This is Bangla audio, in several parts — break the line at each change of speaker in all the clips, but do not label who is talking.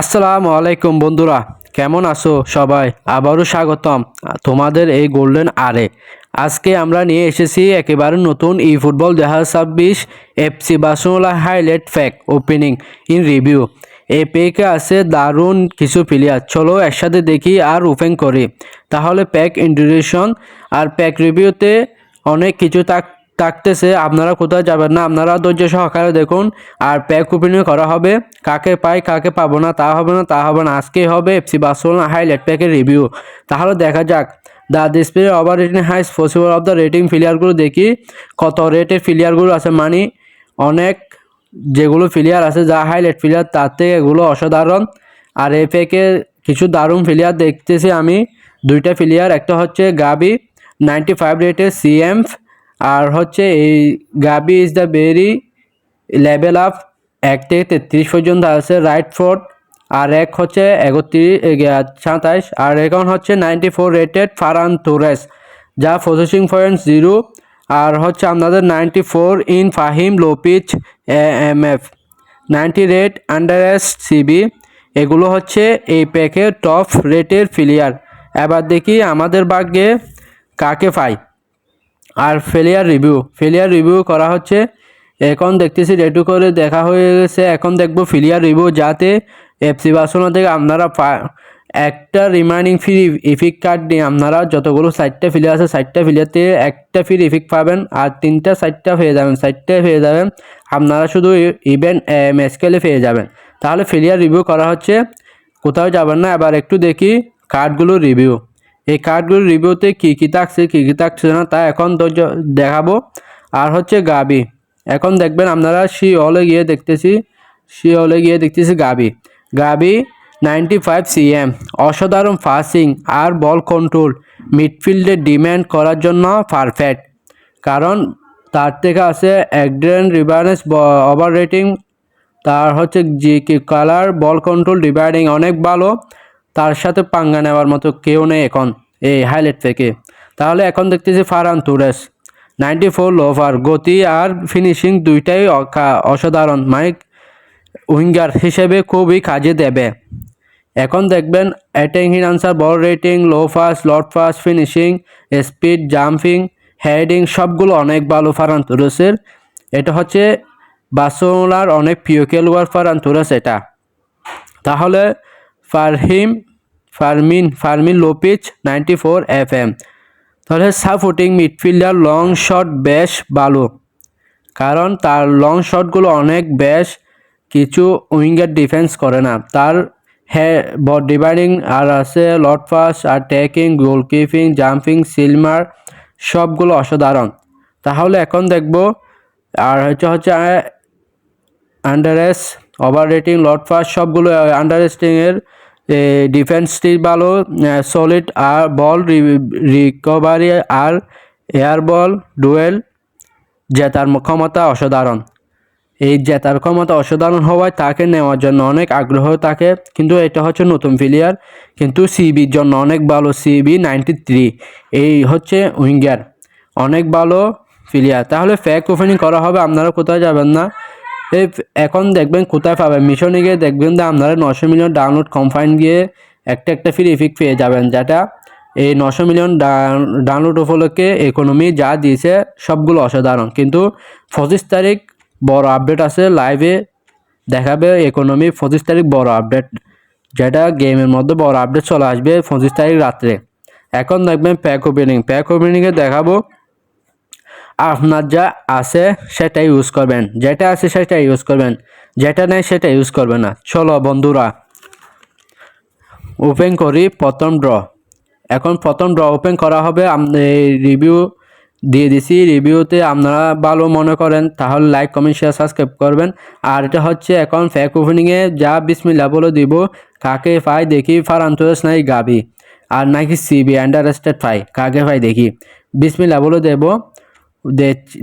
আসসালামু আলাইকুম বন্ধুরা, কেমন আছো সবাই? আবারও স্বাগতম তোমাদের এই গোল্ডেন আরে আজকে আমরা নিয়ে এসেছি একেবারে নতুন ই ফুটবল দু হাজার ছাব্বিশ FC বাসনলা highlight pack opening in review এই প্যাকে আছে দারুণ কিছু প্লেয়ার চলো একসাথে দেখি আর ওপেন করি। তাহলে প্যাক ইন্ট্রোডিউশন আর প্যাক রিভিউতে অনেক কিছু থাক থাকতেছে আপনারা কোথাও যাবেন না, আপনারা ধৈর্য সহকারে দেখুন, আর প্যাক ওপেনিং করা হবে। কাকে পাই, কাকে পাবো না, তা হবে না, তা হবে না। আজকে হবে এফসি বার্সেলোনা হাইলাইট প্যাকের রিভিউ তাহলে দেখা যাক the display over rating highest possible of the rating প্লেয়ারগুলো দেখি। কত রেটের প্লেয়ারগুলো আছে মানে? অনেক যেগুলো ফিলিয়ার আছে, যা হাইলাইট প্লেয়ার তার থেকে এগুলো অসাধারণ। আর এ প্যাকে কিছু দারুণ ফিলিয়ার দেখতেছি আমি। দুইটা ফিলিয়ার একটা হচ্ছে গাবি নাইনটি ফাইভ রেটের সিএমফ আর হচ্ছে এই Gavi is the very level up এক থেকে তেত্রিশ পর্যন্ত আছে রাইট ফোর্ট আর এক হচ্ছে একত্রিশ সাতাইশ, আর এখন হচ্ছে ninety four rated Ferran Torres যা প্রসেসিং পয়েন্ট জিরো আর হচ্ছে আপনাদের ninety four in Fermin Lopez M, F. Ninety rate Andreas CB এগুলো হচ্ছে এই প্যাকের টপ রেটের প্লেয়ার এবার দেখি আমাদের ভাগ্যে কাকে পাই। আর ফেলিয়ার রিভিউ ফেলিয়ার রিভিউ করা হচ্ছে, এখন দেখতেছি রেডি করে দেখা হয়ে গেছে এখন দেখব ফিলিয়ার রিভিউ যাতে এফসি বাসনা থেকে আপনারা একটা রিমাইনিং ফ্রি ইফিক কার্ড নিয়ে আপনারা যতগুলো সাইটটা ফিলিয়ার আছে সাইটটা ফিলিয়ারতে একটা ফ্রি ইফিক পাবেন আর তিনটা সাইটটা পেয়ে যাবেন। সাইটটা পেয়ে যাবেন, আপনারা শুধু ইভেন্ট ম্যাচকেলে পেয়ে যাবেন। তাহলে ফিলিয়ার রিভিউ করা হচ্ছে, কোথাও যাবেন না, এবার একটু দেখি কার্ডগুলোর রিভিউ এই কার্ডগুলোর রিভিউতে কী কী থাকছে, কী কী থাকছে না, তা এখন দেখাবো। আর হচ্ছে গাবি। এখন দেখবেন আপনারা সি হলে গিয়ে দেখতেছি সি হলে গিয়ে দেখতেছি Gavi. Gavi ninety five CM অসাধারণ ফাসিং আর বল কন্ট্রোল মিডফিল্ডে ডিম্যান্ড করার জন্য পারফেক্ট কারণ তার থেকে আছে একড্রেন রিবারেন্স ওভার রেটিং তার হচ্ছে জি কি কালার বল কন্ট্রোল ডিভাইডিং অনেক ভালো, তার সাথে পাঙ্গা নেওয়ার মতো কেউ নেই এখন। এই হাইলাইট থেকে। তাহলে এখন দেখতেছি ফারান তুরেস। নাইনটি ফোর লোভার গতি আর ফিনিশিং দুইটাই অসাধারণ। মাইক উইঙ্গার হিসেবে খুবই কাজে দেবে। এখন দেখবেন attacking answer ball rating low fast lot fast finishing speed jumping heading সবগুলো অনেক ভালো ফারান তুরসের। এটা হচ্ছে বার্সেলোনার অনেক প্রিয় খেলোয়াড় ফারান তুরস এটা। তাহলে Fermin Fermin Fermin Lopez ninety four F M তাহলে সাপোর্টিং মিডফিল্ডার লং শট বেশ ভালো কারণ তার লং শটগুলো অনেক বেশ কিছু উইঙ্গার ডিফেন্স করে না। তার হ্যাঁ ডিভাইডিং আর আছে লট পাস আর ট্যাকিং গোলকিপিং জাম্পিং সিলমার সবগুলো অসাধারণ। তাহলে এখন দেখব, আর হচ্ছে হচ্ছে Andreas over rating lot fast, সবগুলো আন্ডারেস্টিংয়ের ডিফেন্সটি ভালো সলিড আর বল রিকভারি আর এয়ার বল ডুয়েল জেতার ক্ষমতা অসাধারণ। এই জেতার ক্ষমতা অসাধারণ হওয়ায় তাকে নেওয়ার জন্য অনেক আগ্রহ থাকে, কিন্তু এটা হচ্ছে নতুন প্লেয়ার কিন্তু সিবির জন্য অনেক ভালো সিবি নাইনটি থ্রি এই হচ্ছে উইঙ্গার। অনেক ভালো প্লেয়ার তাহলে ফ্যাক ওপেনিং করা হবে, আপনারা কোথাও যাবেন না। এখন দেখবেন কোথায় পাবেন? মিশনে গিয়ে দেখবেন যে আপনারা নশো মিলিয়ন ডাউনলোড কমফাইন গিয়ে একটা একটা ফ্রি ইফিক পেয়ে যাবেন। যেটা এই নশো মিলিয়ন ডাউনলোড উপলক্ষে ইকোনমি যা দিয়েছে সবগুলো অসাধারণ। কিন্তু পঁচিশ তারিখ বড় আপডেট আছে লাইভে দেখাবে ইকোনমি পঁচিশ তারিখ বড় আপডেট যেটা গেমের মধ্যে বড় আপডেট চলে আসবে পঁচিশ তারিখ রাত্রে। এখন দেখবেন প্যাক ওপেনিং প্যাক ওপেনিংয়ে দেখাবো আপনার যা আছে সেটা ইউজ করবেন। যেটা আছে সেটা ইউজ করবেন। যেটা নেই সেটা ইউজ করবেন না। চলো বন্ধুরা ওপেন করি প্রথম ড্র এখন প্রথম ড্র ওপেন করা হবে। রিভিউ দিয়ে দিছি। রিভিউতে আপনারা ভালো মনে করেন, তাহলে লাইক কমেন্ট শেয়ার সাবস্ক্রাইব করবেন। আর এটা হচ্ছে এখন ফ্যাক ওপেনিংয়ে যা বিসমিল্লা বলে দিব। কাকে পাই দেখি? ফারান্তোস নাই গাবি। আর নাকি সিবি আন্ডারস্টেড পাই। কাকে পাই দেখি? বিসমিল্লা বলে দেব।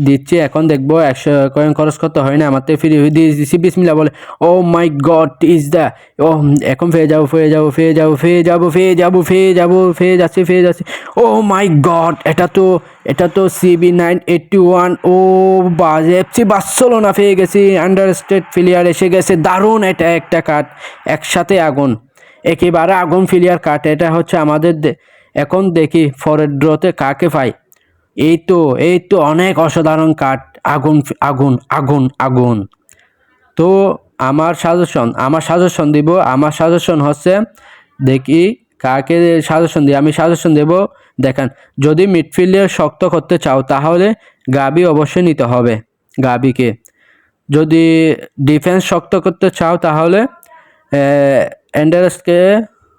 দিচ্ছি, এখন দেখব একশো কয়েন খরচ করতে হয় না আমার তো ফ্রি দিয়ে দিচ্ছি বিসমিল্লা বলে oh my god is the ও এখন ফেয়ে যাব ফেয়ে যাব ফেয়ে যাব ফেয়ে যাব ফেয়ে যাব ফেয়ে যাব, ফেয়ে যাচ্ছি, ফেয়ে যাচ্ছে। ও মাই গড এটা তো এটা তো সিবি নাইন এইটটি ওয়ান ও বাজ, এফসি বাসলো না পেয়ে গেছি আন্ডার স্টেট প্লেয়ার এসে গেছে, দারুণ এটা একটা কার্ড একসাথে আগুন, একেবারে আগুন ফিলিয়ার কাট এটা হচ্ছে আমাদের এখন দেখি ফরের ড্রতে কাকে পাই। এই তো এই তো অনেক অসাধারণ কাঠ আগুন আগুন আগুন আগুন। তো আমার সাজেশন আমার সাজেশন দিব, আমার সাজেশন হচ্ছে, দেখি কাকে সাজেশন দিই। আমি সাজেশন দেব, দেখেন, যদি মিডফিল্ডে শক্ত করতে চাও, তাহলে গাবি অবশ্যই নিতে হবে, গাবিকে। যদি ডিফেন্স শক্ত করতে চাও, তাহলে অ্যান্ডারসকে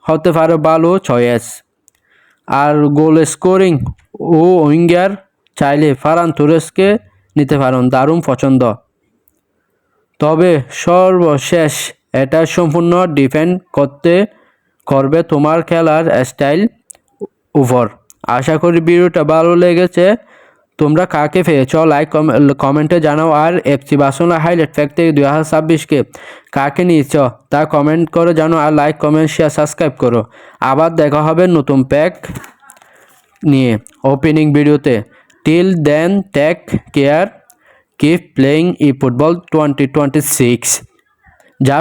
হতে পারে ভালো চয়েস আর গোল স্কোরিং ও উইঙ্গার চাইলে ফারান তুরেসকে নিতে পারেন, দারুণ পছন্দ। তবে সর্বশেষ এটা সম্পূর্ণ ডিপেন্ড করতে করবে তোমার খেলার স্টাইল উপর। আশা করি ভিডিওটা ভালো লেগেছে। তোমরা কাকে পেয়েছ লাইক কমেন্টে জানাও। আর এফসি বাসনা হাইলাইট ফ্যাক্ট থেকে দুই হাজার ছাব্বিশকে কাকে নিয়েছ তা কমেন্ট করে জানো আর লাইক কমেন্ট শেয়ার সাবস্ক্রাইব করো। আবার দেখা হবে নতুন প্যাক নিয়ে ওপেনিং ভিডিওতে till then take care keep playing eFootball twenty twenty six যা